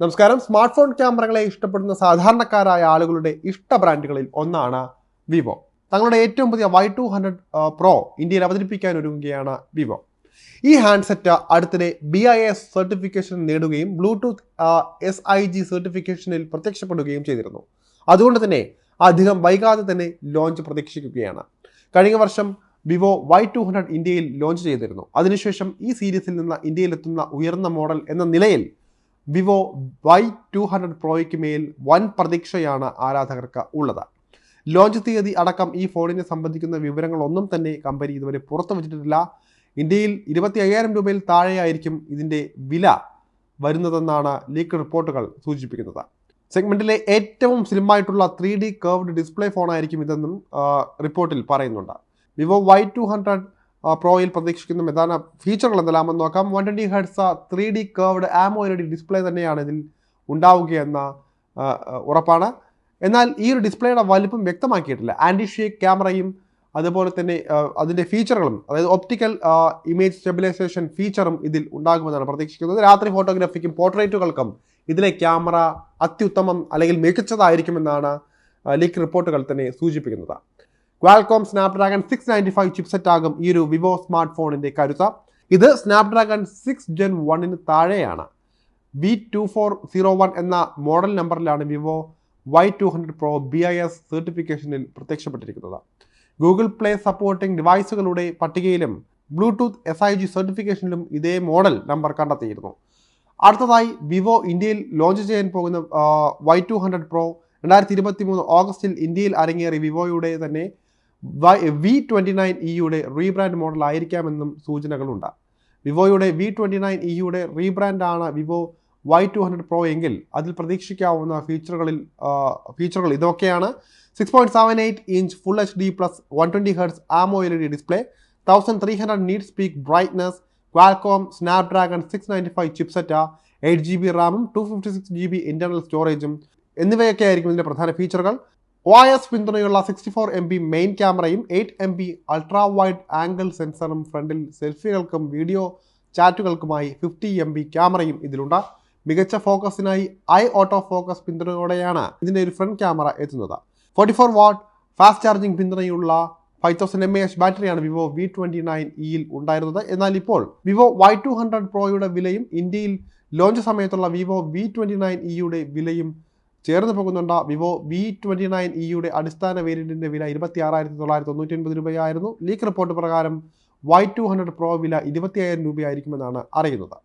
നമസ്കാരം. Smart phone ക്യാമറകളെ ഇഷ്ടപ്പെടുന്ന സാധാരണക്കാരായ ആളുകളുടെ ഇഷ്ട ബ്രാൻഡുകളിൽ ഒന്നാണ് വിവോ. തങ്ങളുടെ ഏറ്റവും പുതിയ വൈ ടു ഹൺഡ്രഡ് പ്രോ ഇന്ത്യയിൽ അവതരിപ്പിക്കാൻ ഒരുങ്ങുകയാണ് വിവോ. ഈ ഹാൻഡ്സെറ്റ് അടുത്തിടെ ബി ഐ എസ് സർട്ടിഫിക്കേഷൻ നേടുകയും ബ്ലൂടൂത്ത് എസ് ഐ ജി സർട്ടിഫിക്കേഷനിൽ പ്രത്യക്ഷപ്പെടുകയും ചെയ്തിരുന്നു. അതുകൊണ്ട് തന്നെ അധികം വൈകാതെ തന്നെ ലോഞ്ച് പ്രതീക്ഷിക്കുകയാണ്. കഴിഞ്ഞ വർഷം വിവോ വൈ ടു ഹൺഡ്രഡ് ഇന്ത്യയിൽ ലോഞ്ച് ചെയ്തിരുന്നു. അതിനുശേഷം ഈ സീരീസിൽ നിന്ന് ഇന്ത്യയിലെത്തുന്ന ഉയർന്ന മോഡൽ എന്ന നിലയിൽ വിവോ വൈ ടു ഹൺഡ്രഡ് പ്രോയ്ക്ക് മേൽ വൻ പ്രതീക്ഷയാണ് ആരാധകർക്ക് ഉള്ളത്. ലോഞ്ച് തീയതി അടക്കം ഈ ഫോണിനെ സംബന്ധിക്കുന്ന വിവരങ്ങളൊന്നും തന്നെ കമ്പനി ഇതുവരെ പുറത്തു വച്ചിട്ടില്ല ഇന്ത്യയിൽ ഇരുപത്തി അയ്യായിരം രൂപയിൽ താഴെയായിരിക്കും ഇതിന്റെ വില വരുന്നതെന്നാണ് ലീക്ക് റിപ്പോർട്ടുകൾ സൂചിപ്പിക്കുന്നത്. സെഗ്മെന്റിലെ ഏറ്റവും സ്ലിമ്മായിട്ടുള്ള ത്രീ ഡി കർവ്ഡ് ഡിസ്പ്ലേ ഫോണായിരിക്കും ഇതെന്നും റിപ്പോർട്ടിൽ പറയുന്നുണ്ട്. വിവോ വൈ ടു ഹൺഡ്രഡ് പ്രോയിൽ പ്രതീക്ഷിക്കുന്ന പ്രധാന ഫീച്ചറുകൾ എന്തെല്ലാമെന്ന് നോക്കാം. One twenty hertz three D curved AMOLED display തന്നെയാണ് ഇതിൽ ഉണ്ടാവുകയെന്ന ഉറപ്പാണ്. എന്നാൽ ഈ ഒരു ഡിസ്പ്ലേയുടെ വലിപ്പം വ്യക്തമാക്കിയിട്ടില്ല. ആന്റി ഷേക്ക് ക്യാമറയും അതുപോലെ തന്നെ അതിന്റെ ഫീച്ചറുകളും അതായത് ഒപ്റ്റിക്കൽ ഇമേജ് സ്റ്റെബിലൈസേഷൻ ഫീച്ചറും ഇതിൽ ഉണ്ടാകുമെന്നാണ് പ്രതീക്ഷിക്കുന്നത്. രാത്രി ഫോട്ടോഗ്രാഫിക്കും പോർട്രേറ്റുകൾക്കും ഇതിലെ ക്യാമറ അത്യുത്തമം അല്ലെങ്കിൽ മികച്ചതായിരിക്കുമെന്നാണ് ലീക്ക് റിപ്പോർട്ടുകൾ തന്നെ സൂചിപ്പിക്കുന്നത്. Qualcomm Snapdragon six ninety five chipset ആകും ഈ ഒരു വിവോ സ്മാർട്ട് ഫോണിന്റെ കരുത്ത. ഇത് സ്നാപ്ഡ്രാഗൺ സിക്സ് ജെൻ വണ്ണിന് താഴെയാണ്. V two four zero one എന്ന model നമ്പറിലാണ് Vivo Y two hundred pro B I S സർട്ടിഫിക്കേഷനിൽ പ്രത്യക്ഷപ്പെട്ടിരിക്കുന്നത്. ഗൂഗിൾ പ്ലേ സപ്പോർട്ടിംഗ് ഡിവൈസുകളുടെ പട്ടികയിലും ബ്ലൂടൂത്ത് എസ് ഐ ജി സർട്ടിഫിക്കേഷനിലും ഇതേ മോഡൽ നമ്പർ കണ്ടെത്തിയിരുന്നു. അടുത്തതായി വിവോ ഇന്ത്യയിൽ ലോഞ്ച് ചെയ്യാൻ പോകുന്ന വൈ ടു ഹൺഡ്രഡ് പ്രോ രണ്ടായിരത്തി ഇരുപത്തി മൂന്ന് ഓഗസ്റ്റിൽ ഇന്ത്യയിൽ അരങ്ങേറി വിവോയുടെ തന്നെ വി ട്വന്റി നയൻ ഇയുടെ റീബ്രാൻഡ് മോഡൽ ആയിരിക്കാമെന്നും സൂചനകളുണ്ട്. വിവോയുടെ വി ട്വന്റി നയൻ ഇയുടെ റീബ്രാൻഡാണ് Vivo Y two hundred pro എങ്കിൽ അതിൽ പ്രതീക്ഷിക്കാവുന്ന ഫീച്ചറുകളിൽ ഫീച്ചറുകൾ ഇതൊക്കെയാണ്. Six point seven eight inch full H D plus one twenty hertz AMOLED display thousand three hundred nits peak brightness Qualcomm Snapdragon six ninety five chipset eight G B റാമും two fifty six G B internal സ്റ്റോറേജും എന്നിവയൊക്കെ ആയിരിക്കും ഇതിന്റെ പ്രധാന ഫീച്ചറുകൾ O S പിന്തുണയുള്ള sixty four M B main ക്യാമറയും eight M B ultra wide angle സെൻസറും ഫ്രണ്ടിൽ സെൽഫികൾക്കും വീഡിയോ ചാറ്റുകൾക്കുമായി ഫിഫ്റ്റി എം ബി ക്യാമറയും ഇതിലുണ്ട്. മികച്ച ഫോക്കസിനായി ഐ ഓട്ടോ ഫോക്കസ് പിന്തുണയോടെയാണ് ഇതിന്റെ ഒരു ഫ്രണ്ട് ക്യാമറ എത്തുന്നത്. Forty four watt fast charging പിന്തുണയുള്ള five thousand M A H ബാറ്ററിയാണ് വിവോ വി ട്വന്റി നയൻ ഇയിൽ ഉണ്ടായിരുന്നത്. എന്നാൽ ഇപ്പോൾ വിവോ വൈ ടു ഹൺഡ്രഡ് പ്രോയുടെ വിലയും ഇന്ത്യയിൽ ലോഞ്ച് സമയത്തുള്ള വിവോ വി ട്വന്റി നയൻ ഇയുടെ വിലയും ചേർന്ന് പോകുന്നുണ്ട്. വിവോ വി ട്വന്റി നയൻ ഇയുടെ അടിസ്ഥാന വേരിയന്റിന്റെ വില ഇരുപത്തി ആറായിരത്തി തൊള്ളായിരത്തി തൊണ്ണൂറ്റി ഒൻപത് രൂപയായിരുന്നു. ലീക്ക് റിപ്പോർട്ട് പ്രകാരം വൈ ടു ഹൺഡ്രഡ് പ്രോ വില ഇരുപത്തി അയ്യായിരം രൂപയായിരിക്കുമെന്നാണ് അറിയുന്നത്.